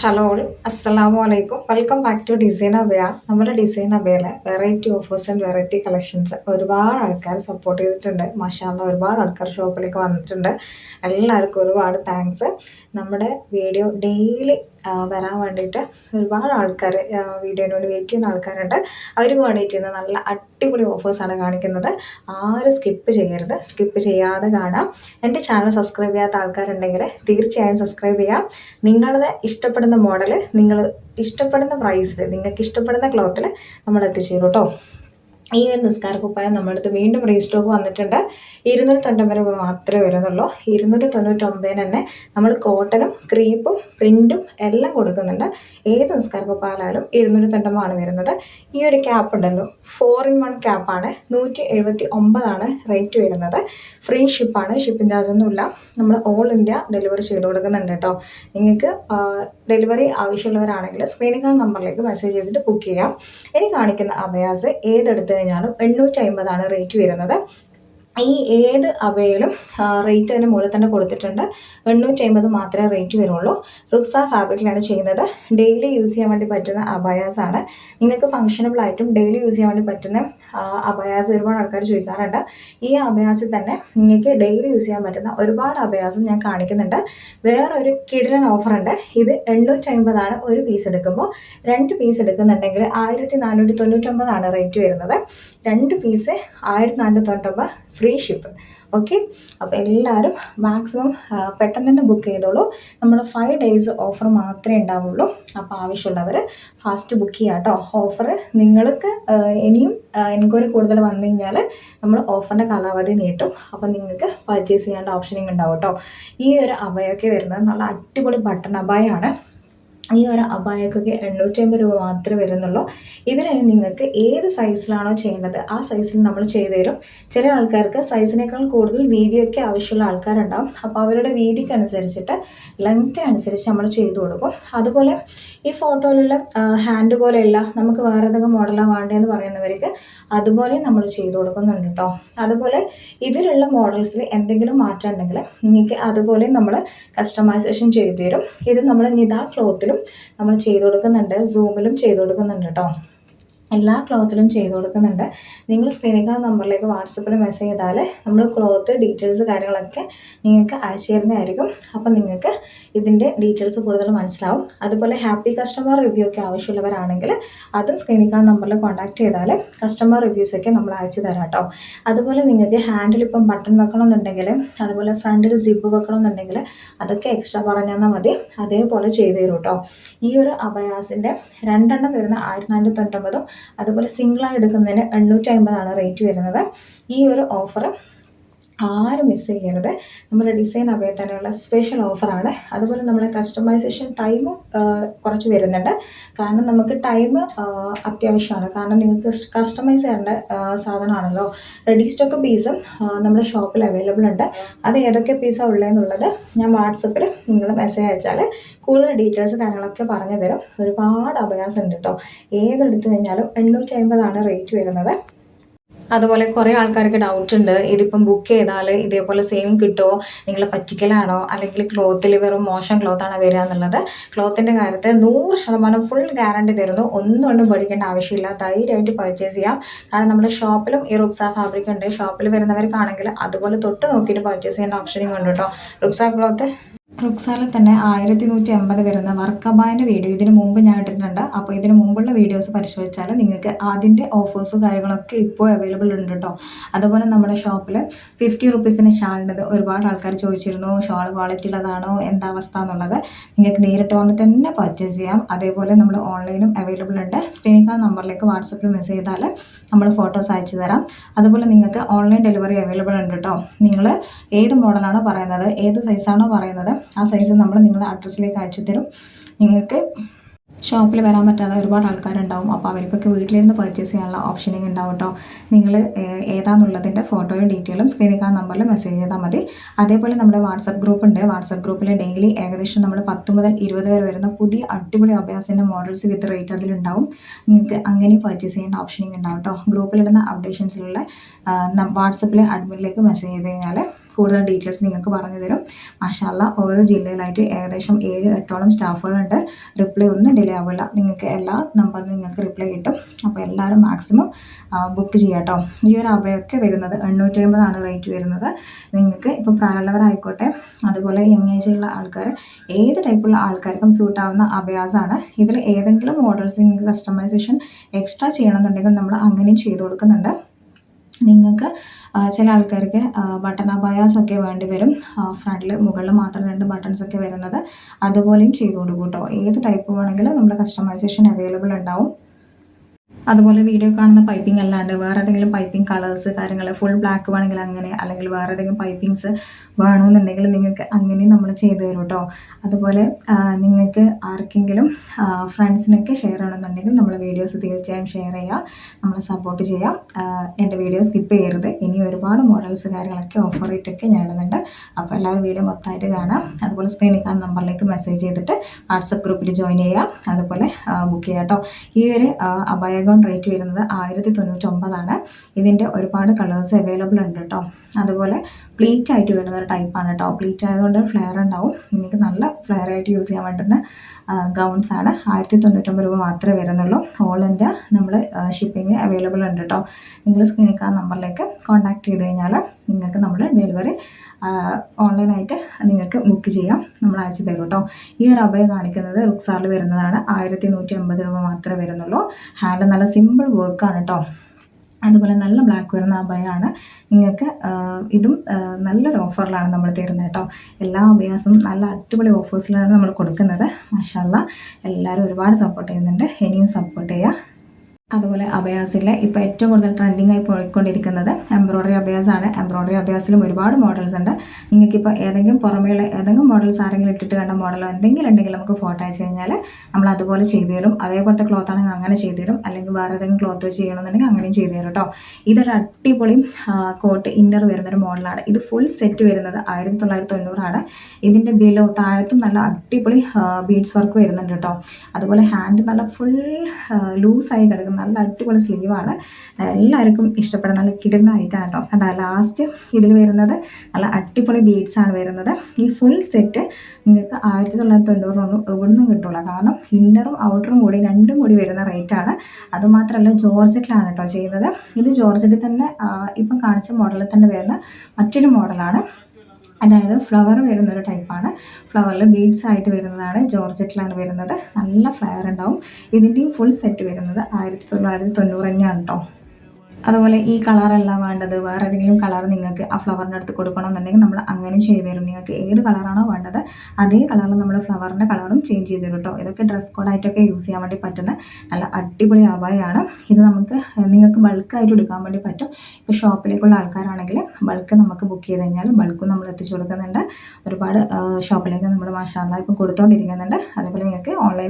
Hello അസ്സലാമു അലൈക്കും welcome back to Design Abaya നമ്മുടെ design അബയിലെ variety offers and variety collections ഒരുപാട് ആൾക്കാർ സപ്പോർട്ട് ചെയ്തിട്ടുണ്ട്. മഷാന്ന ഒരുപാട് ആൾക്കാർ ഷോപ്പിലേക്ക് വന്നിട്ടുണ്ട്. എല്ലാവർക്കും ഒരുപാട് താങ്ക്സ് നമ്മുടെ വീഡിയോ ഡെയിലി വരാൻ വേണ്ടിയിട്ട് ഒരുപാട് ആൾക്കാർ വീഡിയോന് വേണ്ടി വെയിറ്റ് ചെയ്യുന്ന ആൾക്കാരുണ്ട്. അവർക്ക് വേണ്ടിയിട്ട് ഇന്ന് നല്ല അടിപൊളി ഓഫേഴ്സാണ് കാണിക്കുന്നത്. ആരും സ്കിപ്പ് ചെയ്യരുത്. സ്കിപ്പ് ചെയ്യാതെ കാണാം. എന്റെ ചാനൽ സബ്സ്ക്രൈബ് ചെയ്യാത്ത ആൾക്കാരുണ്ടെങ്കിൽ തീർച്ചയായും സബ്സ്ക്രൈബ് ചെയ്യാം. നിങ്ങളുടെ ഇഷ്ടപ്പെടുന്ന മോഡൽ നിങ്ങൾ ഇഷ്ടപ്പെടുന്ന പ്രൈസിൽ നിങ്ങൾക്ക് ഇഷ്ടപ്പെടുന്ന ക്ലോത്തിൽ നമ്മൾ എത്തിച്ചേരും കേട്ടോ ഈ ഒരു നിസ്കാര കുപ്പായം നമ്മുടെ അടുത്ത് വീണ്ടും റീസ്റ്റോക്ക് വന്നിട്ടുണ്ട്. ഇരുന്നൂറ്റി തൊണ്ണൂറ്റൊമ്പത് രൂപ മാത്രമേ വരുന്നുള്ളൂ. ഇരുന്നൂറ്റി തൊണ്ണൂറ്റൊമ്പതിന് തന്നെ നമ്മൾ കോട്ടനും ക്രീപ്പും പ്രിന്റും എല്ലാം കൊടുക്കുന്നുണ്ട്. ഏത് നിസ്കാര കുപ്പായാലും ഇരുന്നൂറ്റി തൊണ്ണൂറാണ് വരുന്നത്. ഈ ഒരു ക്യാപ്പ് ഉണ്ടല്ലോ ഫോർ ഇൻ വൺ ക്യാപ്പാണ് നൂറ്റി എഴുപത്തി ഒമ്പതാണ് റേറ്റ് വരുന്നത് ഫ്രീ ഷിപ്പാണ് ഷിപ്പിംഗ് ചാർജ് ഒന്നുമില്ല നമ്മൾ ഓൾ ഇന്ത്യ ഡെലിവറി ചെയ്ത് കൊടുക്കുന്നുണ്ട് കേട്ടോ. നിങ്ങൾക്ക് ഡെലിവറി ആവശ്യമുള്ളവരാണെങ്കിൽ കാണുന്ന നമ്പറിലേക്ക് മെസ്സേജ് ചെയ്തിട്ട് ബുക്ക് ചെയ്യാം. ഇനി കാണിക്കുന്ന അഭയാസ് ഏതെടുത്ത് കഴിഞ്ഞാലും എണ്ണൂറ്റി അമ്പതാണ് റേറ്റ് വരുന്നത്. ഈ ഏത് അവയിലും റേറ്റ് അതിന് മുകളിൽ തന്നെ കൊടുത്തിട്ടുണ്ട്. എണ്ണൂറ്റി അമ്പത് മാത്രമേ റേറ്റ് വരുള്ളൂ. റുക്സ ഫാബ്രിക്കിലാണ് ചെയ്യുന്നത്. ഡെയിലി യൂസ് ചെയ്യാൻ വേണ്ടി പറ്റുന്ന അബയാസ് ആണ്. നിങ്ങൾക്ക് ഫംഗ്ഷനബിൾ ആയിട്ടും ഡെയിലി യൂസ് ചെയ്യാൻ വേണ്ടി പറ്റുന്ന അബയാസ് ഒരുപാട് ആൾക്കാർ ചോദിക്കാറുണ്ട്. ഈ അബയാസിൽ തന്നെ നിങ്ങൾക്ക് ഡെയിലി യൂസ് ചെയ്യാൻ പറ്റുന്ന ഒരുപാട് അബയാസും ഞാൻ കാണിക്കുന്നുണ്ട്. വേറൊരു കിടിലൻ ഓഫറുണ്ട് ഇത് എണ്ണൂറ്റി അമ്പതാണ് ഒരു പീസ് എടുക്കുമ്പോൾ. രണ്ട് പീസ് എടുക്കുന്നുണ്ടെങ്കിൽ ആയിരത്തി നാനൂറ്റി തൊണ്ണൂറ്റൊമ്പതാണ് റേറ്റ് വരുന്നത്. രണ്ട് പീസ് ആയിരത്തി നാനൂറ്റി തൊണ്ണൂറ്റൊമ്പത് ഫ്രീ ഷിപ്പ് ഓക്കെ അപ്പോൾ എല്ലാവരും മാക്സിമം പെട്ടെന്ന് തന്നെ ബുക്ക് ചെയ്തോളൂ. നമ്മൾ ഫൈവ് ഡേയ്സ് ഓഫർ മാത്രമേ ഉണ്ടാവുള്ളൂ. അപ്പോൾ ആവശ്യമുള്ളവർ ഫാസ്റ്റ് ബുക്ക് ചെയ്യാം കേട്ടോ ഓഫർ നിങ്ങൾക്ക് ഇനിയും എൻക്വയറി കൂടുതൽ വന്നു കഴിഞ്ഞാൽ നമ്മൾ ഓഫറിന്റെ കാലാവധി നീട്ടും. അപ്പോൾ നിങ്ങൾക്ക് പർച്ചേസ് ചെയ്യേണ്ട ഓപ്ഷനിങ് ഉണ്ടാവും കേട്ടോ ഈ ഒരു അഭയൊക്കെ വരുന്നത് നല്ല അടിപൊളി ബട്ടൺ അഭയമാണ് ഈ ഒരു അബായക്കൊക്കെ എണ്ണൂറ്റി അമ്പത് രൂപ മാത്രമേ വരുന്നുള്ളൂ. ഇതിനായി നിങ്ങൾക്ക് ഏത് സൈസിലാണോ ചെയ്യേണ്ടത് ആ സൈസിൽ നമ്മൾ ചെയ്തു തരും. ചില ആൾക്കാർക്ക് സൈസിനേക്കാൾ കൂടുതൽ വീതിയൊക്കെ ആവശ്യമുള്ള ആൾക്കാരുണ്ടാവും. അപ്പോൾ അവരുടെ വീതിക്കനുസരിച്ചിട്ട് ലെങ്ത്തിനനുസരിച്ച് നമ്മൾ ചെയ്തു കൊടുക്കും. അതുപോലെ ഈ ഫോട്ടോയിലുള്ള ഹാൻഡ് പോലെയല്ല നമുക്ക് വേറെ ഏതൊക്കെ മോഡലാണ് വേണ്ടതെന്ന് പറയുന്നവർക്ക് അതുപോലെ നമ്മൾ ചെയ്തു കൊടുക്കുന്നുണ്ട് കേട്ടോ. അതുപോലെ ഇതിലുള്ള മോഡൽസിൽ എന്തെങ്കിലും മാറ്റം ഉണ്ടെങ്കിൽ നിങ്ങൾക്ക് അതുപോലെ നമ്മൾ കസ്റ്റമൈസേഷൻ ചെയ്തു തരും. ഇത് നമ്മൾ നിതാ ക്ലോത്തിലും നമ്മൾ ചെയ്ത് കൊടുക്കുന്നുണ്ട്. സൂമിലും ചെയ്ത് കൊടുക്കുന്നുണ്ട് കേട്ടോ എല്ലാ ക്ലോത്തിലും ചെയ്ത് കൊടുക്കുന്നുണ്ട്. നിങ്ങൾ സ്ക്രീനിൽ നമ്പറിലേക്ക് വാട്സപ്പിൽ മെസ്സേജ് ചെയ്താൽ നമ്മൾ ക്ലോത്ത് ഡീറ്റെയിൽസ് കാര്യങ്ങളൊക്കെ നിങ്ങൾക്ക് അയച്ചു തരുന്നതായിരിക്കും. അപ്പോൾ നിങ്ങൾക്ക് ഇതിന്റെ ഡീറ്റെയിൽസ് കൂടുതൽ മനസ്സിലാവും. അതുപോലെ ഹാപ്പി കസ്റ്റമർ റിവ്യൂ ഒക്കെ ആവശ്യമുള്ളവരാണെങ്കിൽ അതും സ്ക്രീനിൽ നമ്പറിൽ കോൺടാക്ട് ചെയ്താൽ കസ്റ്റമർ റിവ്യൂസൊക്കെ നമ്മൾ അയച്ചു തരാം കേട്ടോ. അതുപോലെ നിങ്ങൾക്ക് ഹാൻഡിൽ ഇപ്പം ബട്ടൺ വെക്കണമെന്നുണ്ടെങ്കിൽ അതുപോലെ ഫ്രണ്ടിൽ സിബ് വെക്കണമെന്നുണ്ടെങ്കിൽ അതൊക്കെ എക്സ്ട്രാ പറഞ്ഞാൽ മതി. അതേപോലെ ചെയ്തു തരും കേട്ടോ. ഈ ഒരു അബയാസിന്റെ രണ്ടെണ്ണം വരുന്ന ആയിരത്തി നാനൂറ്റി തൊണ്ണൂറ്റൊമ്പതും അതുപോലെ സിംഗിളായി എടുക്കുന്നതിന് എണ്ണൂറ്റി അമ്പതാണ് റേറ്റ് വരുന്നത്. ഈ ഒരു ഓഫർ ആരും മിസ് ചെയ്യരുത്. നമ്മുടെ ഡിസൈൻ അവയെ തന്നെയുള്ള സ്പെഷ്യൽ ഓഫറാണ് അതുപോലെ നമ്മുടെ കസ്റ്റമൈസേഷൻ ടൈമും കുറച്ച് വരുന്നുണ്ട്. കാരണം നമുക്ക് ടൈം അത്യാവശ്യമാണ്. കാരണം നിങ്ങൾക്ക് കസ്റ്റമൈസ് ചെയ്യേണ്ട സാധനമാണല്ലോ. റെഡി സ്റ്റോക്ക് പീസും നമ്മുടെ ഷോപ്പിൽ അവൈലബിൾ ഉണ്ട്. അത് ഏതൊക്കെ പീസാണ് ഉള്ളതെന്നുള്ളത് ഞാൻ വാട്സപ്പിൽ നിങ്ങൾ മെസ്സേജ് അയച്ചാൽ കൂടുതൽ ഡീറ്റെയിൽസ് കാര്യങ്ങളൊക്കെ പറഞ്ഞു തരും ഒരുപാട് അഭയാസം ഉണ്ട് കേട്ടോ. ഏതെടുത്തു കഴിഞ്ഞാലും എണ്ണൂറ്റി അമ്പതാണ് റേറ്റ് വരുന്നത്. അതുപോലെ കുറേ ആൾക്കാർക്ക് ഡൗട്ട് ഉണ്ട്. ഇതിപ്പം ബുക്ക് ചെയ്താൽ ഇതേപോലെ സെയിം കിട്ടുമോ നിങ്ങൾ പറ്റിക്കലാണോ? അല്ലെങ്കിൽ ക്ലോത്തിൽ വെറും മോശം ക്ലോത്താണ് വരിക എന്നുള്ളത് ക്ലോത്തിന്റെ കാര്യത്തിൽ നൂറ് ശതമാനം ഫുൾ ഗ്യാരണ്ടി തരുന്നു. ഒന്നും ഒന്നും പഠിക്കേണ്ട ആവശ്യമില്ല. ധൈര്യമായിട്ട് പർച്ചേസ് ചെയ്യാം. കാരണം നമ്മുടെ ഷോപ്പിലും ഈ റുക്സ ഫാബ്രിക് ഉണ്ട്. ഷോപ്പിൽ വരുന്നവർക്കാണെങ്കിൽ അതുപോലെ തൊട്ട് നോക്കിയിട്ട് പർച്ചേസ് ചെയ്യേണ്ട ഓപ്ഷനും ഉണ്ട് കേട്ടോ റുക്സ ക്ലോത്ത് റുക്സാലിൽ തന്നെ ആയിരത്തി നൂറ്റി എൺപത് വരുന്ന വർക്കബായന്റെ വീഡിയോ ഇതിന് മുമ്പ് ഞാൻ ഇട്ടിട്ടുണ്ട്. അപ്പോൾ ഇതിന് മുമ്പുള്ള വീഡിയോസ് പരിശോധിച്ചാൽ നിങ്ങൾക്ക് അതിന്റെ ഓഫേഴ്സും കാര്യങ്ങളൊക്കെ ഇപ്പോൾ അവൈലബിൾ ഉണ്ട് കേട്ടോ. അതുപോലെ നമ്മുടെ ഷോപ്പിൽ ഫിഫ്റ്റി റുപ്പീസിന് ഷാളിന്റെത് ഒരുപാട് ആൾക്കാർ ചോദിച്ചിരുന്നു ഷാൾ ക്വാളിറ്റി ഉള്ളതാണോ എന്താ അവസ്ഥ എന്നുള്ളത്. നിങ്ങൾക്ക് നേരിട്ട് വന്നിട്ട് തന്നെ പർച്ചേസ് ചെയ്യാം. അതേപോലെ നമ്മൾ ഓൺലൈനും അവൈലബിൾ ഉണ്ട്. സ്ക്രീനിൽ നമ്പറിലേക്ക് വാട്സപ്പിൽ മെസ്സേജ് ചെയ്താൽ നമ്മൾ ഫോട്ടോസ് അയച്ചു തരാം. അതുപോലെ നിങ്ങൾക്ക് ഓൺലൈൻ ഡെലിവറി അവൈലബിൾ ഉണ്ട് കേട്ടോ. നിങ്ങൾ ഏത് മോഡലാണോ പറയുന്നത് ഏത് സൈസാണോ പറയുന്നത് ആ സൈസ് നമ്മൾ നിങ്ങളുടെ അഡ്രസ്സിലേക്ക് അയച്ചു തരും. നിങ്ങൾക്ക് ഷോപ്പിൽ വരാൻ പറ്റാതെ ഒരുപാട് ആൾക്കാരുണ്ടാവും. അപ്പോൾ അവർക്കൊക്കെ വീട്ടിലിരുന്ന് പർച്ചേസ് ചെയ്യാനുള്ള ഓപ്ഷനിങ് ഉണ്ടാവും കേട്ടോ നിങ്ങൾ ഏതാണെന്നുള്ളതിന്റെ ഫോട്ടോയും ഡീറ്റെയിലും സ്ക്രീനിൽ കാണുന്ന നമ്പറിൽ മെസ്സേജ് ചെയ്താൽ മതി. അതേപോലെ നമ്മുടെ വാട്സപ്പ് ഗ്രൂപ്പ് ഉണ്ട്. വാട്സപ്പ് ഗ്രൂപ്പിൽ ഡെയിലി ഏകദേശം നമ്മൾ പത്ത് മുതൽ ഇരുപത് വരെ വരുന്ന പുതിയ അടിപൊളി അഭ്യാസത്തിന്റെ മോഡൽസ് വിത്ത് റേറ്റ് അതിലുണ്ടാവും. നിങ്ങൾക്ക് അങ്ങനെ പർച്ചേസ് ചെയ്യേണ്ട ഓപ്ഷനിങ് ഉണ്ടാവും കേട്ടോ ഗ്രൂപ്പിലിടുന്ന അപ്ഡേഷൻസിലുള്ള വാട്സപ്പിലെ അഡ്മിനിലേക്ക് മെസ്സേജ് ചെയ്ത് കഴിഞ്ഞാൽ കൂടുതൽ ഡീറ്റെയിൽസ് നിങ്ങൾക്ക് പറഞ്ഞു തരും. മാഷാല്ല ഓരോ ജില്ലയിലായിട്ട് ഏകദേശം ഏഴ് എട്ടോളം സ്റ്റാഫുകളുണ്ട്. റിപ്ലൈ ഒന്നും ഡിലേ ആവില്ല നിങ്ങൾക്ക് എല്ലാ നമ്പറിൽ നിങ്ങൾക്ക് റിപ്ലൈ കിട്ടും. അപ്പോൾ എല്ലാവരും മാക്സിമം ബുക്ക് ചെയ്യാട്ടോ. ഈ ഒരു അവയൊക്കെ വരുന്നത് എണ്ണൂറ്റി അമ്പതാണ് റേറ്റ് വരുന്നത്. നിങ്ങൾക്ക് ഇപ്പോൾ പ്രായമുള്ളവരായിക്കോട്ടെ അതുപോലെ യങ് ഏജിലുള്ള ആൾക്കാർ ഏത് ടൈപ്പുള്ള ആൾക്കാർക്കും സൂട്ടാവുന്ന അഭയാസാണ്. ഇതിൽ ഏതെങ്കിലും മോഡൽസ് നിങ്ങൾക്ക് കസ്റ്റമൈസേഷൻ എക്സ്ട്രാ ചെയ്യണമെന്നുണ്ടെങ്കിൽ നമ്മൾ അങ്ങനെയും ചെയ്തു കൊടുക്കുന്നുണ്ട്. നിങ്ങൾക്ക് ചില ആൾക്കാർക്ക് ബട്ടൺ അബായാസ് ഒക്കെ വേണ്ടി വരും. ഫ്രണ്ടിൽ മുകളിൽ മാത്രം രണ്ട് ബട്ടൺസ് ഒക്കെ വരുന്നത്. അതുപോലെയും ചെയ്ത് കൊടുക്കും കേട്ടോ. ഏത് ടൈപ്പ് വേണമെങ്കിലും നമ്മുടെ കസ്റ്റമൈസേഷൻ അവൈലബിൾ ഉണ്ടാവും. അതുപോലെ വീഡിയോ കാണുന്ന പൈപ്പിംഗ് അല്ലാണ്ട് വേറെ ഏതെങ്കിലും പൈപ്പിംഗ് കളേഴ്സ് കാര്യങ്ങൾ ഫുൾ ബ്ലാക്ക് വേണമെങ്കിൽ അങ്ങനെ അല്ലെങ്കിൽ വേറെ ഏതെങ്കിലും പൈപ്പിങ്സ് വേണമെന്നുണ്ടെങ്കിൽ നിങ്ങൾക്ക് അങ്ങനെയും നമ്മൾ ചെയ്തു തരും കേട്ടോ അതുപോലെ നിങ്ങൾക്ക് ആർക്കെങ്കിലും ഫ്രണ്ട്സിനൊക്കെ ഷെയർ ചെയ്യണമെന്നുണ്ടെങ്കിൽ നമ്മൾ വീഡിയോസ് തീർച്ചയായും ഷെയർ ചെയ്യാം. നമ്മൾ സപ്പോർട്ട് ചെയ്യാം. എന്റെ വീഡിയോ സ്കിപ്പ് ചെയ്യരുത്. ഇനി ഒരുപാട് മോഡൽസ് കാര്യങ്ങളൊക്കെ ഓഫർ റേറ്റൊക്കെ ഞാൻ ഇടുന്നുണ്ട് അപ്പോൾ എല്ലാവരും വീഡിയോ മൊത്തമായിട്ട് കാണാം. അതുപോലെ സ്ക്രീനിൽ കാണുന്ന നമ്പറിലേക്ക് മെസ്സേജ് ചെയ്തിട്ട് വാട്സപ്പ് ഗ്രൂപ്പിൽ ജോയിൻ ചെയ്യാം. അതുപോലെ ബുക്ക് ചെയ്യാം കേട്ടോ ഈ ഒരു അഭയഗം റേറ്റ് വരുന്നത് ആയിരത്തി തൊണ്ണൂറ്റൊമ്പതാണ് ഇതിന്റെ ഒരുപാട് കളേഴ്സ് അവൈലബിൾ ഉണ്ട് കേട്ടോ അതുപോലെ പ്ലീറ്റ് ആയിട്ട് വരുന്ന ഒരു ടൈപ്പാണ് കേട്ടോ പ്ലീറ്റ് ആയതുകൊണ്ട് ഫ്ലെയർ ഉണ്ടാവും. നിങ്ങൾക്ക് നല്ല ഫ്ലെയർ ആയിട്ട് യൂസ് ചെയ്യാൻ പറ്റുന്ന ഗൗൺസ് ആണ്. ആയിരത്തി തൊണ്ണൂറ്റൊമ്പത് രൂപ മാത്രമേ വരുന്നുള്ളൂ. ഓൾ ഇന്ത്യ നമ്മൾ ഷിപ്പിംഗ് അവൈലബിൾ ഉണ്ട് കേട്ടോ നിങ്ങൾ സ്ക്രീനിൽ നമ്പറിലേക്ക് കോൺടാക്ട് ചെയ്ത് കഴിഞ്ഞാൽ നിങ്ങൾക്ക് നമ്മൾ ഡെലിവറി ഓൺലൈനായിട്ട് നിങ്ങൾക്ക് ബുക്ക് ചെയ്യാം. നമ്മൾ അയച്ചു തരും കേട്ടോ ഈ ഒരു അഭയം കാണിക്കുന്നത് റുക്സാറിൽ വരുന്നതാണ്. ആയിരത്തി നൂറ്റി അമ്പത് രൂപ മാത്രമേ വരുന്നുള്ളൂ. ഹാൻഡ് നല്ല സിമ്പിൾ വർക്കാണ് കേട്ടോ അതുപോലെ നല്ല ബ്ലാക്ക് വരുന്ന അഭയമാണ് നിങ്ങൾക്ക് ഇതും നല്ലൊരു ഓഫറിലാണ് നമ്മൾ തരുന്നത് കേട്ടോ എല്ലാ അഭയാസും നല്ല അടിപൊളി ഓഫേഴ്സിലാണ് നമ്മൾ കൊടുക്കുന്നത്. മാഷാല്ല എല്ലാവരും ഒരുപാട് സപ്പോർട്ട് ചെയ്യുന്നുണ്ട്. ഇനിയും സപ്പോർട്ട് ചെയ്യുക അതുപോലെ അബയാസിലെ ഇപ്പോൾ ഏറ്റവും കൂടുതൽ ട്രെൻഡിങ് ആയി പോയിക്കൊണ്ടിരിക്കുന്നത് എംബ്രോയ്ഡറി അബയാസ് ആണ് എംബ്രോയ്ഡറി അബയാസിലും ഒരുപാട് മോഡൽസ് ഉണ്ട്. നിങ്ങൾക്കിപ്പോൾ ഏതെങ്കിലും പുറമേയുള്ള ഏതെങ്കിലും മോഡൽസ് ആരെങ്കിലും ഇട്ടിട്ട് കണ്ട മോഡലോ എന്തെങ്കിലും ഉണ്ടെങ്കിൽ നമുക്ക് ഫോട്ടോ അയച്ചു കഴിഞ്ഞാൽ നമ്മൾ അതുപോലെ ചെയ്തു തരും. അതേപോലത്തെ ക്ലോത്ത് ആണെങ്കിൽ അങ്ങനെ ചെയ്തു തരും. അല്ലെങ്കിൽ വേറെ ഏതെങ്കിലും ക്ലോത്ത് വെച്ച് ചെയ്യണമെന്നുണ്ടെങ്കിൽ അങ്ങനെയും ചെയ്തു തരും കേട്ടോ ഇതൊരു അടിപൊളി കോട്ട് ഇന്നർ വരുന്നൊരു മോഡലാണ് ഇത് ഫുൾ സെറ്റ് വരുന്നത് ആയിരത്തി തൊള്ളായിരത്തി തൊണ്ണൂറാണ് ഇതിന്റെ ബിലോ താഴത്തും നല്ല അടിപൊളി ബീഡ്സ് വർക്ക് വരുന്നുണ്ട് കേട്ടോ അതുപോലെ ഹാൻഡ് നല്ല ഫുൾ ലൂസായി കിടക്കുന്ന നല്ല അടിപൊളി സ്ലീവാണ് എല്ലാവർക്കും ഇഷ്ടപ്പെടുന്ന നല്ല കിടുന്നതായിട്ടാണ് കേട്ടോ കണ്ട ലാസ്റ്റ് ഇതിൽ വരുന്നത് നല്ല അടിപൊളി ബീഡ്സാണ് വരുന്നത്. ഈ ഫുൾ സെറ്റ് നിങ്ങൾക്ക് ആയിരത്തി തൊള്ളായിരത്തി തൊണ്ണൂറൊന്നും എവിടുന്നും കിട്ടില്ല കാരണം ഇന്നറും ഔട്ടറും കൂടി രണ്ടും കൂടി വരുന്ന റേറ്റാണ് അതുമാത്രമല്ല ജോർജറ്റിലാണ് കേട്ടോ ചെയ്യുന്നത്. ഇത് ജോർജറ്റിൽ തന്നെ ഇപ്പം കാണിച്ച മോഡലിൽ തന്നെ വരുന്ന മറ്റൊരു മോഡലാണ് അതായത് ഫ്ലവർ വരുന്ന ഒരു ടൈപ്പാണ് ഫ്ലവറിൽ ബീഡ്സ് ആയിട്ട് വരുന്നതാണ് ജോർജറ്റിലാണ് വരുന്നത്. നല്ല ഫ്ലയർ ഉണ്ടാവും. ഇതിന്റെയും ഫുൾ സെറ്റ് വരുന്നത് ആയിരത്തി തൊള്ളായിരത്തി തൊണ്ണൂറ് തന്നെയാണ് കേട്ടോ അതുപോലെ ഈ കളറല്ല വേണ്ടത്. വേറെ ഏതെങ്കിലും കളർ നിങ്ങൾക്ക് ആ ഫ്ലവറിന്റെ അടുത്ത് കൊടുക്കണം എന്നുണ്ടെങ്കിൽ നമ്മൾ അങ്ങനെ ചെയ്തു തരും. നിങ്ങൾക്ക് ഏത് കളറാണോ വേണ്ടത് അതേ കളറിൽ നമ്മൾ ഫ്ലവറിന്റെ കളറും ചേഞ്ച് ചെയ്ത് തരും കേട്ടോ ഇതൊക്കെ ഡ്രസ് കോഡായിട്ടൊക്കെ യൂസ് ചെയ്യാൻ വേണ്ടി പറ്റുന്ന നല്ല അടിപൊളി അബായാണ് ഇത് നമുക്ക് നിങ്ങൾക്ക് ബൾക്കായിട്ട് എടുക്കാൻ വേണ്ടി പറ്റും. ഇപ്പോൾ ഷോപ്പിലേക്കുള്ള ആൾക്കാരാണെങ്കിൽ ബൾക്ക് നമുക്ക് ബുക്ക് ചെയ്ത് കഴിഞ്ഞാൽ ബൾക്കും നമ്മൾ എത്തിച്ചു കൊടുക്കുന്നുണ്ട്. ഒരുപാട് ഷോപ്പിലേക്ക് നമ്മൾ മാഷാല ഇപ്പം കൊടുത്തുകൊണ്ടിരിക്കുന്നുണ്ട് അതേപോലെ നിങ്ങൾക്ക് ഓൺലൈനിൽ